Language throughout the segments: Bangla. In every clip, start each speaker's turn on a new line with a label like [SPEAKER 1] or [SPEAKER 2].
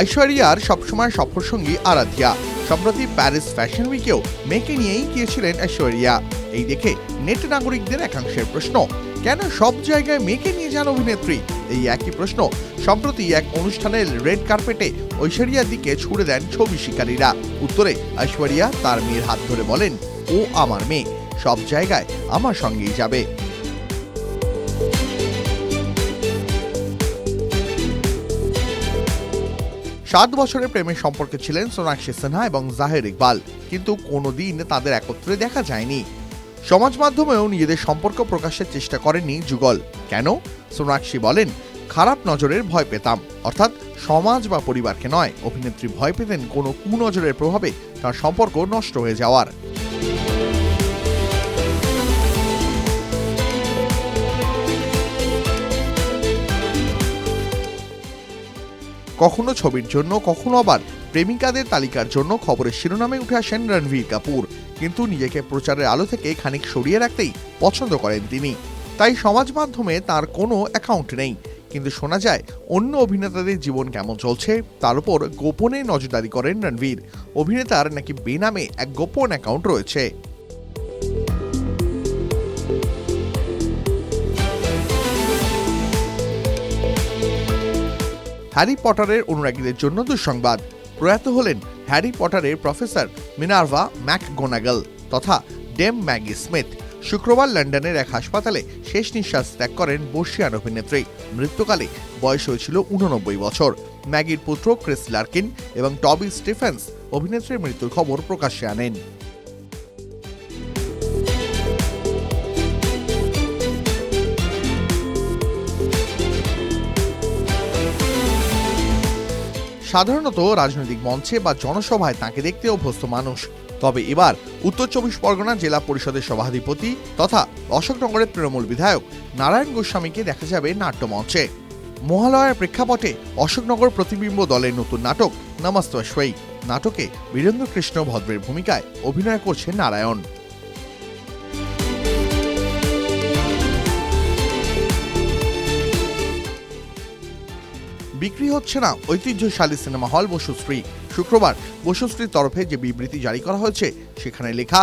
[SPEAKER 1] ঐশ্বরিয়ার সবসময় সফর সঙ্গী আরাধ্যা। সম্প্রতি প্যারিস ফ্যাশন উইকেও মেয়েকে নিয়েই গিয়েছিলেন ঐশ্বরিয়া। এই দেখে নেট নাগরিকদের একাংশের প্রশ্ন, কেন সব জায়গায় মেয়েকে নিয়ে যান অভিনেত্রী? এই একই প্রশ্ন, সম্প্রতি এক অনুষ্ঠানের রেড কার্পেটে ঐশ্বরিয়ার দিকে ছুড়ে দেন ছবি শিকারীরা। উত্তরে ঐশ্বরিয়া তার মেয়ের হাত ধরে বলেন, ও আমার মেয়ে, সব জায়গায় আমার সঙ্গেই যাবে। সাত বছরের প্রেমের সম্পর্কে ছিলেন সোনাক্ষী সিনহা এবং জাহের ইকবাল। কিন্তু কোনোদিন তাদের একত্রে দেখা যায়নি। সমাজ মাধ্যমেও নিজেদের সম্পর্ক প্রকাশের চেষ্টা করেননি যুগল। কেন? সোনাক্ষী বলেন, খারাপ নজরের ভয় পেতাম। অর্থাৎ সমাজ বা পরিবারকে নয়, অভিনেত্রী ভয় পেতেন কোনো কুনজরের প্রভাবে তার সম্পর্ক নষ্ট হয়ে যাওয়ার। কখনো ছবির জন্য, কখনো আবার প্রেমিকাদের তালিকার জন্য খবরের শিরোনামে উঠে আসেন রণবীর কাপুর। কিন্তু নিজেকে প্রচারের আলো থেকে খানিক সরিয়ে রাখতেই পছন্দ করেন তিনি। তাই সমাজ মাধ্যমে তার কোনো অ্যাকাউন্ট নেই। কিন্তু শোনা যায়, অন্য অভিনেতাদের জীবন কেমন চলছে, তার উপর গোপনে নজরদারি করেন রণবীর। অভিনেতার নাকি বেনামে এক গোপন অ্যাকাউন্ট রয়েছে। হ্যারি পটারের অনুরাগীদের জন্য দুঃসংবাদ। প্রয়াত হলেন হ্যারি পটারের প্রফেসর মিনার্ভা ম্যাকগোনাগল তথা ডেম ম্যাগি স্মিথ। শুক্রবার লন্ডনের এক হাসপাতালে শেষ নিঃশ্বাস ত্যাগ করেন বর্ষিয়ান অভিনেত্রী। মৃত্যুকালে বয়স হয়েছিল উননব্বই বছর। ম্যাগির পুত্র ক্রিস লার্কিন এবং টবি স্টিফেন্স অভিনেত্রীর মৃত্যুর খবর প্রকাশ্যে আনেন। সাধারণত রাজনৈতিক মঞ্চে বা জনসভায় তাকে দেখতে অভ্যস্ত মানুষ। তবে এবার উত্তর চব্বিশ পরগনা জেলা পরিষদের সভাধিপতি তথা অশোকনগরের তৃণমূল বিধায়ক নারায়ণ গোস্বামীকে দেখা যাবে নাট্যমঞ্চে মহালয়ার প্রেক্ষাপটে অশোকনগর প্রতিবিম্ব দলের নতুন নাটক নমস্তশ্বই নাটকে বীরেন্দ্র কৃষ্ণ ভদ্রের ভূমিকায় অভিনয় করছেন নারায়ণ। বিক্রি হচ্ছে না। ঐতিহ্যশালী সিনেমা হল বসুশ্রী। শুক্রবার বসুশ্রীর তরফে যে বিবৃতি জারি করা হয়েছে, সেখানে লেখা,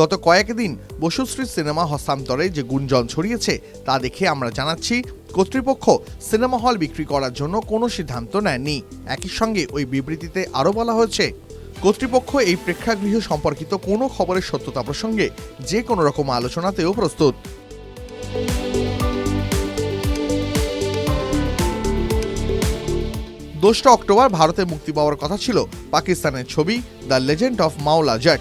[SPEAKER 1] গত কয়েকদিন বসুশ্রী সিনেমা হস্তান্তরে যে গুঞ্জন ছড়িয়েছে, তা দেখে আমরা জানাচ্ছি, কর্তৃপক্ষ সিনেমা হল বিক্রি করার জন্য কোনো সিদ্ধান্ত নেয়নি একই সঙ্গে ওই বিবৃতিতে আরও বলা হয়েছে, কর্তৃপক্ষ এই প্রেক্ষাগৃহ সম্পর্কিত কোনো খবরের সত্যতা প্রসঙ্গে যে কোনো রকম আলোচনাতেও প্রস্তুত। দোসরা অক্টোবর ভারতে মুক্তি পাওয়ার কথা ছিল পাকিস্তানের ছবি দ্য লেজেন্ড অফ মাওলা জট।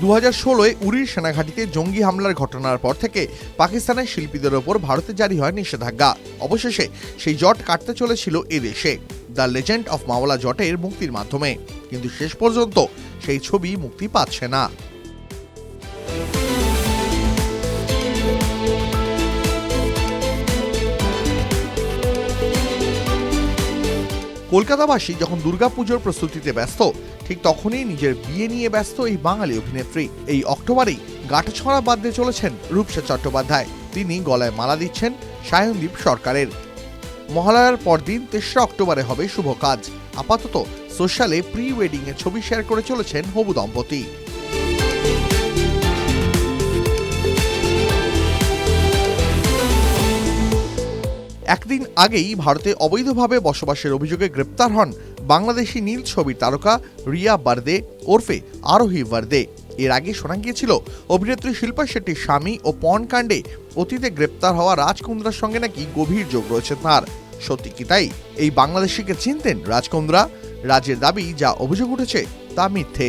[SPEAKER 1] দু হাজার ষোলোয় উড়ির সেনাঘাটিতে জঙ্গি হামলার ঘটনার পর থেকে পাকিস্তানের শিল্পীদের ওপর ভারতে জারি হয় নিষেধাজ্ঞা। অবশেষে সেই জট কাটতে চলেছিল এদেশে দ্য লেজেন্ড অফ মাওলা জটের মুক্তির মাধ্যমে। কিন্তু শেষ পর্যন্ত সেই ছবি মুক্তি পাচ্ছে না। কলকাতাবাসী যখন দুর্গাপুজোর প্রস্তুতিতে ব্যস্ত, ঠিক তখনই নিজের বিয়ে নিয়ে ব্যস্ত এই বাঙালি অভিনেত্রী। এই অক্টোবরেই গাঁটছড়া বাঁধতে চলেছেন রূপসা চট্টোপাধ্যায়। তিনি গলায় মালা দিচ্ছেন সায়নদীপ সরকারের। মহালয়ার পরদিন তেসরা অক্টোবরে হবে শুভ কাজ। আপাতত সোশ্যালে প্রি ওয়েডিং এর ছবি শেয়ার করে চলেছেন হবু দম্পতি। একদিন আগেই ভারতে অবৈধভাবে বসবাসের অভিযোগে গ্রেপ্তার হন বাংলাদেশি নীল ছবির তারকা রিয়া বার্দে ওরফে আরোহী বার্দে। এর আগে শোনা গিয়েছিল, অভিনেত্রী শিল্পা শেট্টির স্বামী ও পণ কাণ্ডে অতীতে গ্রেপ্তার হওয়া রাজকুন্দ্রার সঙ্গে নাকি গভীর যোগ রয়েছে তাঁর। সত্যি কি তাই? এই বাংলাদেশিকে চিনতেন রাজকুন্দ্রা? রাজের দাবি, যা অভিযোগ উঠেছে, তা মিথ্যে।